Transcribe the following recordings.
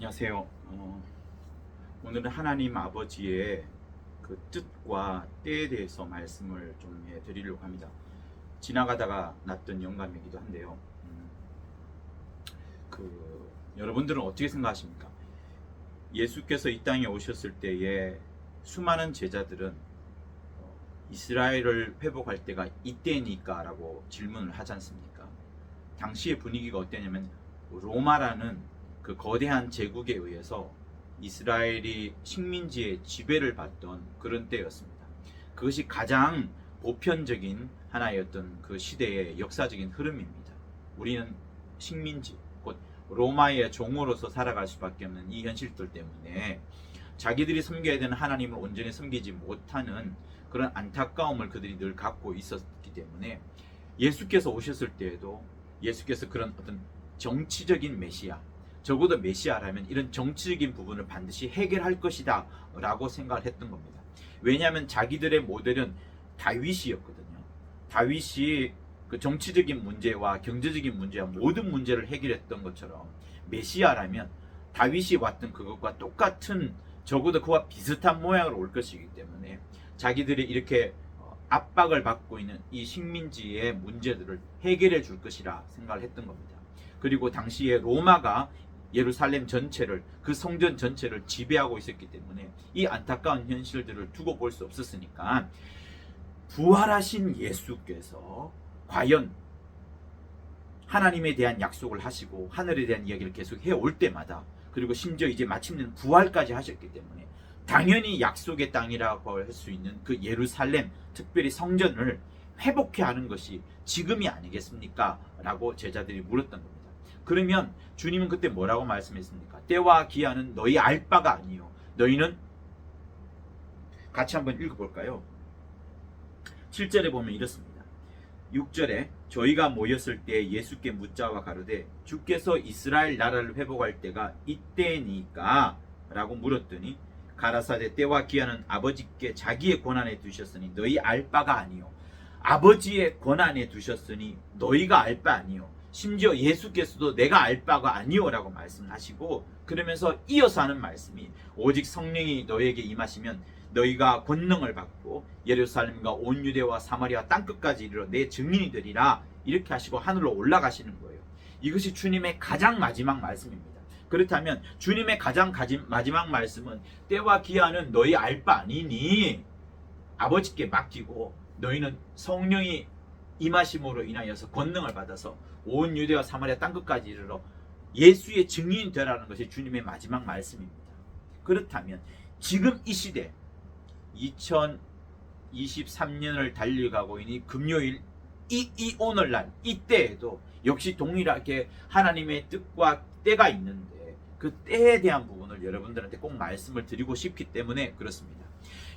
안녕하세요. 어, 오늘은 하나님 아버지의 그 뜻과 때에 대해서 말씀을 좀 해드리려고 합니다. 지나가다가 났던 영감이기도 한데요. 음, 그 여러분들은 어떻게 생각하십니까? 예수께서 이 땅에 오셨을 때에 수많은 제자들은 어, 이스라엘을 회복할 때가 이때니까라고 질문을 하지 않습니까? 당시의 분위기가 어땠냐면 로마라는 그 거대한 제국에 의해서 이스라엘이 식민지의 지배를 받던 그런 때였습니다. 그것이 가장 보편적인 하나의 어떤 그 시대의 역사적인 흐름입니다. 우리는 식민지, 곧 로마의 종으로서 살아갈 수밖에 없는 이 현실들 때문에 자기들이 섬겨야 되는 하나님을 온전히 섬기지 못하는 그런 안타까움을 그들이 늘 갖고 있었기 때문에 예수께서 오셨을 때에도 예수께서 그런 어떤 정치적인 메시아, 적어도 메시아라면 이런 정치적인 부분을 반드시 해결할 것이다 라고 생각을 했던 겁니다. 왜냐하면 자기들의 모델은 다윗이었거든요. 다윗이 그 정치적인 문제와 경제적인 문제와 모든 문제를 해결했던 것처럼 메시아라면 다윗이 왔던 그것과 똑같은 적어도 그와 비슷한 모양으로 올 것이기 때문에 자기들이 이렇게 어, 압박을 받고 있는 이 식민지의 문제들을 해결해 줄 것이라 생각을 했던 겁니다. 그리고 당시에 로마가 예루살렘 전체를 그 성전 전체를 지배하고 있었기 때문에 이 안타까운 현실들을 두고 볼 수 없었으니까 부활하신 예수께서 과연 하나님에 대한 약속을 하시고 하늘에 대한 이야기를 계속 해올 때마다 그리고 심지어 이제 마침내는 부활까지 하셨기 때문에 당연히 약속의 땅이라고 할 수 있는 그 예루살렘 특별히 성전을 회복해 하는 것이 지금이 아니겠습니까? 라고 제자들이 물었던 겁니다. 그러면 주님은 그때 뭐라고 말씀했습니까? 때와 기한은 너희 알 바가 아니요. 너희는 같이 한번 읽어볼까요? 7절에 보면 이렇습니다. 6절에 저희가 모였을 때 예수께 묻자와 가로되 주께서 이스라엘 나라를 회복할 때가 이때니까 라고 물었더니 가라사대 때와 기한은 아버지께 자기의 권한에 두셨으니 너희 알 바가 아니요 아버지의 권한에 두셨으니 너희가 알 바 아니요 심지어 예수께서도 내가 알 바가 아니오라고 말씀하시고 그러면서 이어서 하는 말씀이 오직 성령이 너에게 임하시면 너희가 권능을 받고 예루살렘과 온 유대와 사마리아 땅 끝까지 이르러 내 증인이 되리라 이렇게 하시고 하늘로 올라가시는 거예요. 이것이 주님의 가장 마지막 말씀입니다. 그렇다면 주님의 가장 마지막 말씀은 때와 기한은 너희 알 바 아니니 아버지께 맡기고 너희는 성령이 임하심으로 인하여서 권능을 받아서 온 유대와 사마리아 땅 끝까지 이르러 예수의 증인이 되라는 것이 주님의 마지막 말씀입니다. 그렇다면 지금 이 시대 2023년을 달려가고 있는 금요일 이, 이 오늘날 이때에도 역시 동일하게 하나님의 뜻과 때가 있는데 그 때에 대한 부분을 여러분들한테 꼭 말씀을 드리고 싶기 때문에 그렇습니다.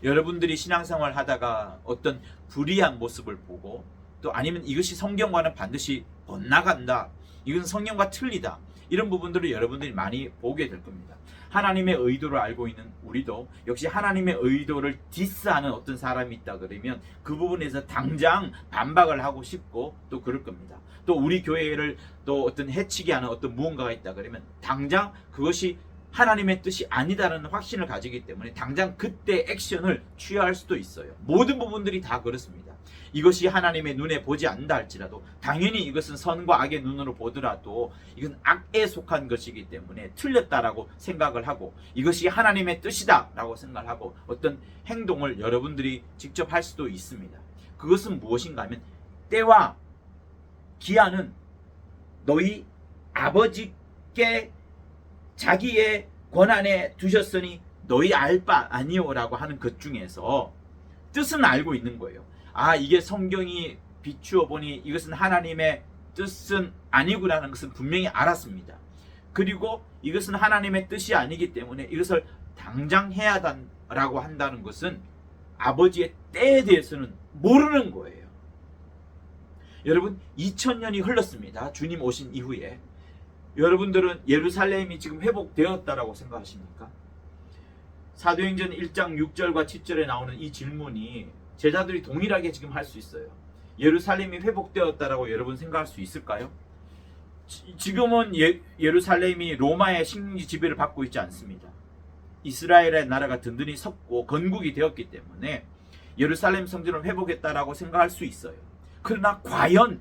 여러분들이 신앙생활 하다가 어떤 불이한 모습을 보고 또 아니면 이것이 성경과는 반드시 엇나간다. 이건 성경과 틀리다. 이런 부분들을 여러분들이 많이 보게 될 겁니다. 하나님의 의도를 알고 있는 우리도 역시 하나님의 의도를 디스하는 어떤 사람이 있다 그러면 그 부분에서 당장 반박을 하고 싶고 또 그럴 겁니다. 또 우리 교회를 또 어떤 해치게 하는 어떤 무언가가 있다 그러면 당장 그것이 하나님의 뜻이 아니다라는 확신을 가지기 때문에 당장 그때 액션을 취할 수도 있어요. 모든 부분들이 다 그렇습니다. 이것이 하나님의 눈에 보지 않는다 할지라도 당연히 이것은 선과 악의 눈으로 보더라도 이건 악에 속한 것이기 때문에 틀렸다라고 생각을 하고 이것이 하나님의 뜻이다라고 생각을 하고 어떤 행동을 여러분들이 직접 할 수도 있습니다. 그것은 무엇인가 하면 때와 기한은 너희 아버지께 자기의 권한에 두셨으니 너희 알 바 아니오라고 하는 것 중에서 뜻은 알고 있는 거예요. 아 이게 성경이 비추어 보니 이것은 하나님의 뜻은 아니구나는 것은 분명히 알았습니다. 그리고 이것은 하나님의 뜻이 아니기 때문에 이것을 당장 해야 한다라고 한다는 것은 아버지의 때에 대해서는 모르는 거예요. 여러분 2000년이 흘렀습니다. 주님 오신 이후에 여러분들은 예루살렘이 지금 회복되었다라고 생각하십니까? 사도행전 1장 6절과 7절에 나오는 이 질문이 제자들이 동일하게 지금 할 수 있어요. 예루살렘이 회복되었다라고 여러분 생각할 수 있을까요? 지- 지금은 예, 예루살렘이 로마의 식민지 지배를 받고 있지 않습니다. 이스라엘의 나라가 든든히 섰고 건국이 되었기 때문에 예루살렘 성전을 회복했다라고 생각할 수 있어요. 그러나 과연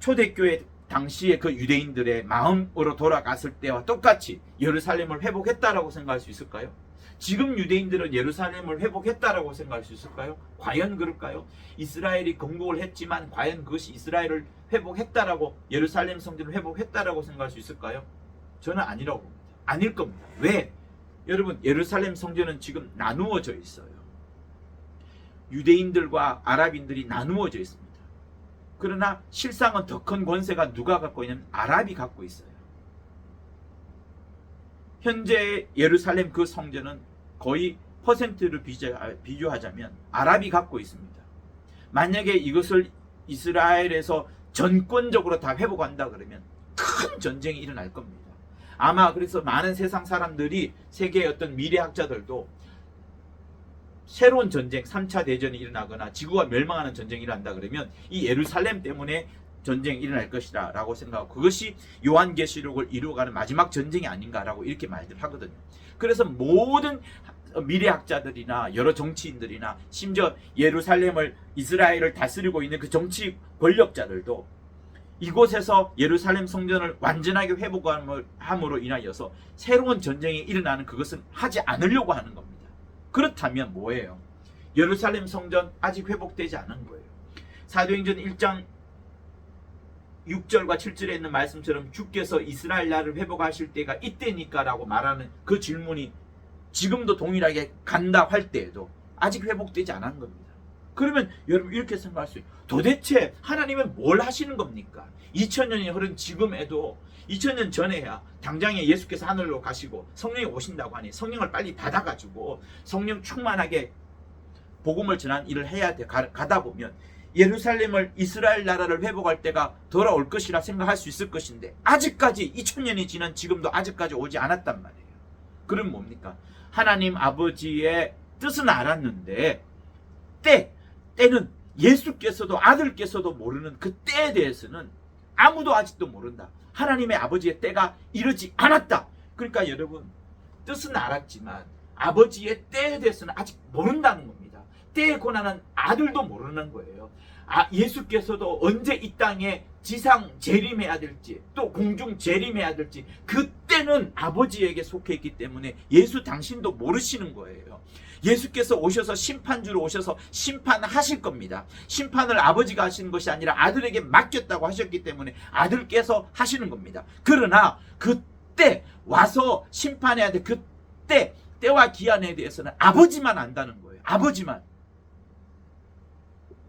초대교회 당시의 그 유대인들의 마음으로 돌아갔을 때와 똑같이 예루살렘을 회복했다라고 생각할 수 있을까요? 지금 유대인들은 예루살렘을 회복했다라고 생각할 수 있을까요? 과연 그럴까요? 이스라엘이 건국을 했지만 과연 그것이 이스라엘을 회복했다라고 예루살렘 성전을 회복했다라고 생각할 수 있을까요? 저는 아니라고 봅니다. 아닐 겁니다. 왜? 여러분 예루살렘 성전은 지금 나누어져 있어요. 유대인들과 아랍인들이 나누어져 있습니다. 그러나 실상은 더 큰 권세가 누가 갖고 있냐면 아랍이 갖고 있어요. 현재 예루살렘 그 성전은 거의 퍼센트를 비교하자면 아랍이 갖고 있습니다. 만약에 이것을 이스라엘에서 전권적으로 다 회복한다 그러면 큰 전쟁이 일어날 겁니다. 아마 그래서 많은 세상 사람들이 세계의 어떤 미래학자들도 새로운 전쟁, 3차 대전이 일어나거나 지구가 멸망하는 전쟁이 일어난다 그러면 이 예루살렘 때문에 전쟁이 일어날 것이다 라고 생각하고 그것이 요한계시록을 이루어가는 마지막 전쟁이 아닌가라고 이렇게 말들 하거든요. 그래서 모든 미래학자들이나 여러 정치인들이나 심지어 예루살렘을 이스라엘을 다스리고 있는 그 정치 권력자들도 이곳에서 예루살렘 성전을 완전하게 회복함으로 인하여서 새로운 전쟁이 일어나는 그것은 하지 않으려고 하는 겁니다. 그렇다면 뭐예요? 예루살렘 성전 아직 회복되지 않은 거예요. 사도행전 1장 6절과 7절에 있는 말씀처럼 주께서 이스라엘 나라를 회복하실 때가 이때니까라고 말하는 그 질문이 지금도 동일하게 간다 할 때에도 아직 회복되지 않은 겁니다. 그러면 여러분 이렇게 생각할 수 있어요. 도대체 하나님은 뭘 하시는 겁니까? 2000년이 흐른 지금에도 2000년 전에야 당장에 예수께서 하늘로 가시고 성령이 오신다고 하니 성령을 빨리 받아가지고 성령 충만하게 복음을 전한 일을 해야 돼 가, 가다 보면 예루살렘을 이스라엘 나라를 회복할 때가 돌아올 것이라 생각할 수 있을 것인데 아직까지 2000년이 지난 지금도 아직까지 오지 않았단 말이에요. 그럼 뭡니까? 하나님 아버지의 뜻은 알았는데 때 때는 예수께서도 아들께서도 모르는 그 때에 대해서는 아무도 아직도 모른다. 하나님의 아버지의 때가 이르지 않았다. 그러니까 여러분 뜻은 알았지만 아버지의 때에 대해서는 아직 모른다는 겁니다. 때의 고난은 아들도 모르는 거예요. 아, 예수께서도 언제 이 땅에 지상 재림해야 될지 또 공중 재림해야 될지 그때는 아버지에게 속해 있기 때문에 예수 당신도 모르시는 거예요. 예수께서 오셔서 심판주로 오셔서 심판하실 겁니다. 심판을 아버지가 하시는 것이 아니라 아들에게 맡겼다고 하셨기 때문에 아들께서 하시는 겁니다. 그러나 그때 와서 심판해야 돼. 그때 때와 기한에 대해서는 아버지만 안다는 거예요. 아버지만.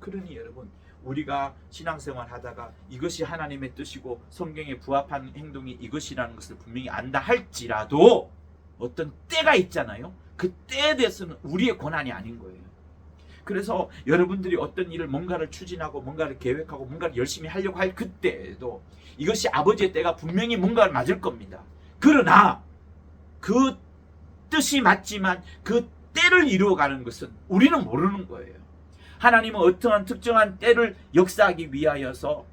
그러니 여러분 우리가 신앙생활 하다가 이것이 하나님의 뜻이고 성경에 부합한 행동이 이것이라는 것을 분명히 안다 할지라도 어떤 때가 있잖아요. 그 때에 대해서는 우리의 권한이 아닌 거예요. 그래서 여러분들이 어떤 일을 뭔가를 추진하고 뭔가를 계획하고 뭔가를 열심히 하려고 할 그때에도 이것이 아버지의 때가 분명히 뭔가를 맞을 겁니다. 그러나 그 뜻이 맞지만 그 때를 이루어가는 것은 우리는 모르는 거예요. 하나님은 어떠한 특정한 때를 역사하기 위하여서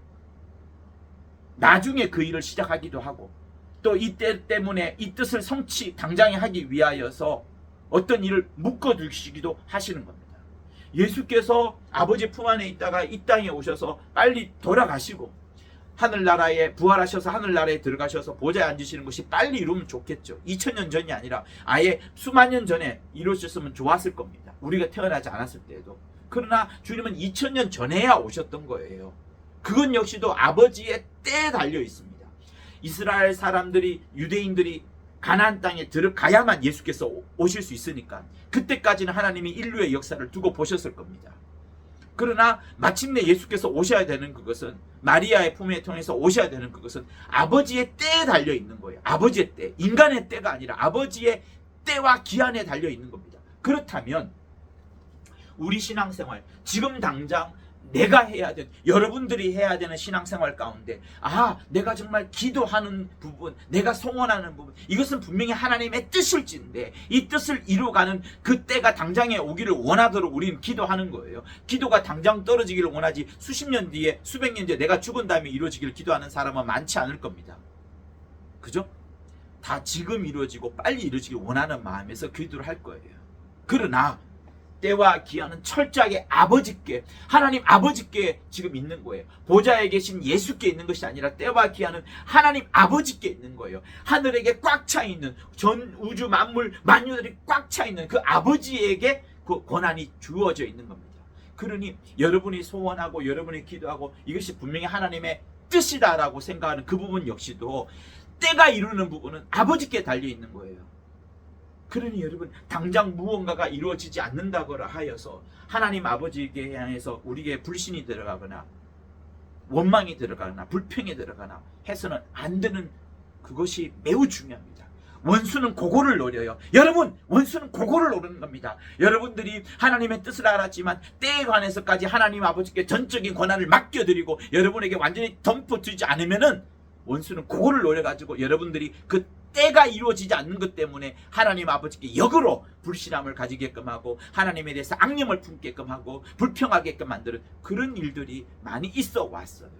나중에 그 일을 시작하기도 하고 또 이 때 때문에 이 뜻을 성취 당장에 하기 위하여서 어떤 일을 묶어 두시기도 하시는 겁니다. 예수께서 아버지 품 안에 있다가 이 땅에 오셔서 빨리 돌아가시고 하늘나라에 부활하셔서 하늘나라에 들어가셔서 보좌에 앉으시는 것이 빨리 이루면 좋겠죠. 2000년 전이 아니라 아예 수만 년 전에 이루어졌으면 좋았을 겁니다. 우리가 태어나지 않았을 때에도. 그러나 주님은 2000년 전에야 오셨던 거예요. 그건 역시도 아버지의 때에 달려 있습니다. 이스라엘 사람들이 유대인들이 가나안 땅에 들어가야만 예수께서 오- 오실 수 있으니까 그때까지는 하나님이 인류의 역사를 두고 보셨을 겁니다. 그러나 마침내 예수께서 오셔야 되는 그것은 마리아의 품에 통해서 오셔야 되는 그것은 아버지의 때에 달려 있는 거예요. 아버지의 때, 인간의 때가 아니라 아버지의 때와 기한에 달려 있는 겁니다. 그렇다면 우리 신앙생활 지금 당장 내가 해야 되는 여러분들이 해야 되는 신앙생활 가운데 아 내가 정말 기도하는 부분 내가 소원하는 부분 이것은 분명히 하나님의 뜻일진데 이 뜻을 이루어가는 그 때가 당장에 오기를 원하도록 우리는 기도하는 거예요. 기도가 당장 떨어지기를 원하지 수십 년 뒤에 수백 년 뒤에 내가 죽은 다음에 이루어지기를 기도하는 사람은 많지 않을 겁니다. 그죠? 다 지금 이루어지고 빨리 이루어지길 원하는 마음에서 기도를 할 거예요. 그러나 때와 기한은 철저하게 아버지께 하나님 아버지께 지금 있는 거예요. 보좌에 계신 예수께 있는 것이 아니라 때와 기한은 하나님 아버지께 있는 거예요. 하늘에게 꽉 차 있는 전 우주 만물 만유들이 꽉 차 있는 그 아버지에게 그 권한이 주어져 있는 겁니다. 그러니 여러분이 소원하고 여러분이 기도하고 이것이 분명히 하나님의 뜻이다라고 생각하는 그 부분 역시도 때가 이루는 부분은 아버지께 달려 있는 거예요. 그러니 여러분 당장 무언가가 이루어지지 않는다거나 하여서 하나님 아버지에게 향해서 우리에게 불신이 들어가거나 원망이 들어가거나 불평이 들어가거나 해서는 안 되는 그것이 매우 중요합니다. 원수는 그거를 노려요. 여러분, 원수는 그거를 노리는 겁니다. 여러분들이 하나님의 뜻을 알았지만 때에 관해서까지 하나님 아버지께 전적인 권한을 맡겨드리고 여러분에게 완전히 덤퍼주지 않으면은 원수는 그거를 노려가지고 여러분들이 그 때가 이루어지지 않는 것 때문에 하나님 아버지께 역으로 불신함을 가지게끔 하고 하나님에 대해서 악념을 품게끔 하고 불평하게끔 만드는 그런 일들이 많이 있어 왔어요.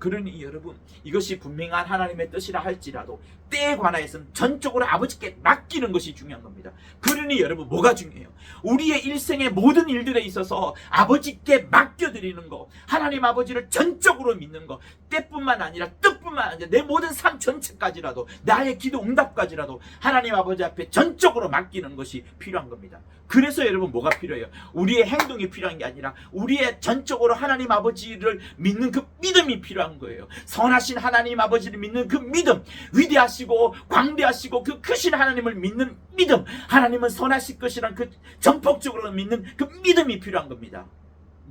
그러니 여러분 이것이 분명한 하나님의 뜻이라 할지라도 때에 관하여서는 전적으로 아버지께 맡기는 것이 중요한 겁니다. 그러니 여러분 뭐가 중요해요? 우리의 일생의 모든 일들에 있어서 아버지께 맡겨드리는 거 하나님 아버지를 전적으로 믿는 거 때뿐만 아니라 뜻 뿐만 아니라 내 모든 삶 전체까지라도 나의 기도 응답까지라도 하나님 아버지 앞에 전적으로 맡기는 것이 필요한 겁니다. 그래서 여러분 뭐가 필요해요? 우리의 행동이 필요한 게 아니라 우리의 전적으로 하나님 아버지를 믿는 그 믿음이 필요한 거예요. 선하신 하나님 아버지를 믿는 그 믿음, 위대하시고 광대하시고 그 크신 하나님을 믿는 믿음, 하나님은 선하실 것이란 그 전폭적으로 믿는 그 믿음이 필요한 겁니다.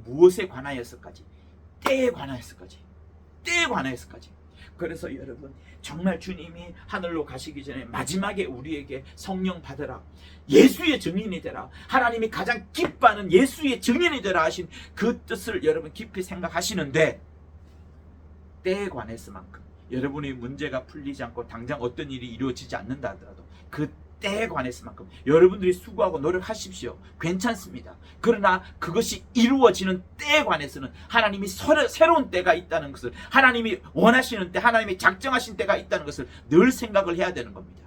무엇에 관하여서까지, 때에 관하여서까지, 때에 관하여서까지. 그래서 여러분 정말 주님이 하늘로 가시기 전에 마지막에 우리에게 성령 받으라. 예수의 증인이 되라. 하나님이 가장 기뻐하는 예수의 증인이 되라 하신 그 뜻을 여러분 깊이 생각하시는데 때에 관해서만큼 여러분의 문제가 풀리지 않고 당장 어떤 일이 이루어지지 않는다 하더라도 그 때에 관해서만큼 여러분들이 수고하고 노력하십시오. 괜찮습니다. 그러나 그것이 이루어지는 때에 관해서는 하나님이 서- 새로운 때가 있다는 것을 하나님이 원하시는 때, 하나님이 작정하신 때가 있다는 것을 늘 생각을 해야 되는 겁니다.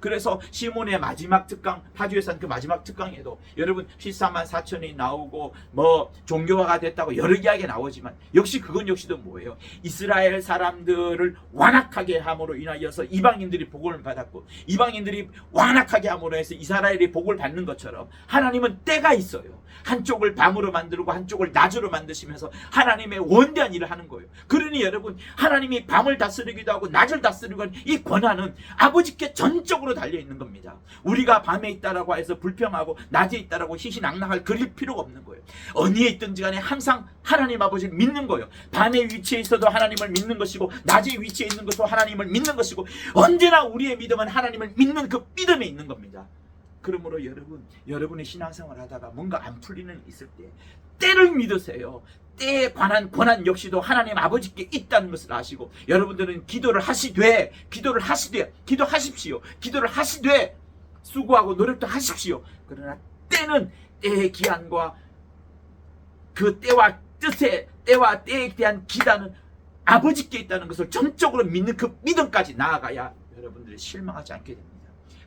그래서 시몬의 마지막 특강 파주에서 한 그 마지막 특강에도 여러분 14만 4천이 나오고 뭐 종교화가 됐다고 여러 이야기가 나오지만 역시 그건 역시도 뭐예요? 이스라엘 사람들을 완악하게 함으로 인하여서 이방인들이 복을 받았고 이방인들이 완악하게 함으로 해서 이스라엘이 복을 받는 것처럼 하나님은 때가 있어요. 한쪽을 밤으로 만들고 한쪽을 낮으로 만드시면서 하나님의 원대한 일을 하는 거예요. 그러니 여러분 하나님이 밤을 다스리기도 하고 낮을 다스리고 하는 이 권한은 아버지께 전적으로 달려 있는 겁니다. 우리가 밤에 있다라고 해서 불평하고 낮에 있다라고 희희낙낙할 그릴 필요가 없는 거예요. 어디에 있든지 간에 항상 하나님 아버지를 믿는 거예요. 밤에 위치해 있어도 하나님을 믿는 것이고 낮에 위치해 있는 것도 하나님을 믿는 것이고 언제나 우리의 믿음은 하나님을 믿는 그 믿음에 있는 겁니다. 그러므로 여러분, 여러분의 신앙생활 하다가 뭔가 안 풀리는 일 있을 때 때를 믿으세요. 때에 관한 권한 역시도 하나님 아버지께 있다는 것을 아시고 여러분들은 기도를 하시되 기도를 하시되 기도하십시오. 기도를 하시되 수고하고 노력도 하십시오. 그러나 때는 때의 기한과 그 때와 뜻에 때와 때에 대한 기단은 아버지께 있다는 것을 전적으로 믿는 그 믿음까지 나아가야 여러분들이 실망하지 않게 됩니다.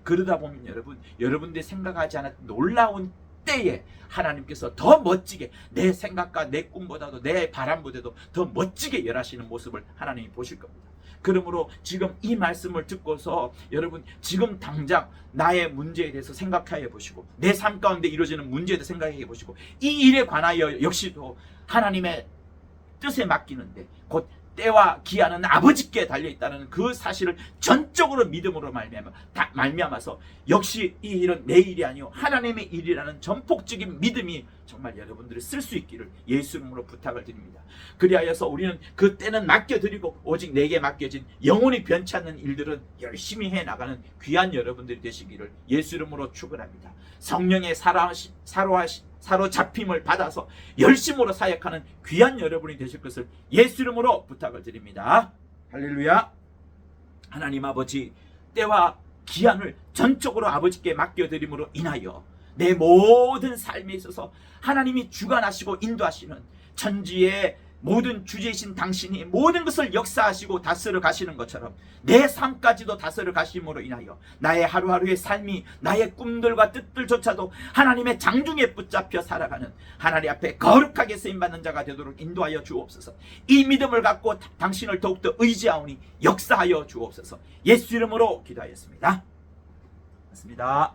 그러다 보면 여러분, 여러분들이 생각하지 않았던 놀라운 때에 하나님께서 더 멋지게 내 생각과 내 꿈보다도 내 바람보다도 더 멋지게 열하시는 모습을 하나님이 보실 겁니다. 그러므로 지금 이 말씀을 듣고서 여러분 지금 당장 나의 문제에 대해서 생각해 보시고 내 삶 가운데 이루어지는 문제에 대해서 생각해 보시고 이 일에 관하여 역시도 하나님의 뜻에 맡기는데 곧 때와 기한은 아버지께 달려 있다는 그 사실을 전적으로 믿음으로 말미암아 다 말미암아서 역시 이 일은 내 일이 아니요 하나님의 일이라는 전폭적인 믿음이 정말 여러분들이 쓸 수 있기를 예수 이름으로 부탁을 드립니다. 그리하여서 우리는 그 때는 맡겨드리고 오직 내게 맡겨진 영혼이 변치 않는 일들은 열심히 해 나가는 귀한 여러분들이 되시기를 예수 이름으로 축원합니다. 성령의 살아하시, 살아하시, 사로잡힘을 받아서 열심으로 사역하는 귀한 여러분이 되실 것을 예수 이름으로 부탁을 드립니다. 할렐루야. 하나님 아버지 때와 기한을 전적으로 아버지께 맡겨드림으로 인하여 내 모든 삶에 있어서 하나님이 주관하시고 인도하시는 천지의 모든 주제이신 당신이 모든 것을 역사하시고 다스려 가시는 것처럼 내 삶까지도 다스려 가심으로 인하여 나의 하루하루의 삶이 나의 꿈들과 뜻들조차도 하나님의 장중에 붙잡혀 살아가는 하나님 앞에 거룩하게 쓰임받는 자가 되도록 인도하여 주옵소서 이 믿음을 갖고 다- 당신을 더욱더 의지하오니 역사하여 주옵소서 예수 이름으로 기도하였습니다. 맞습니다.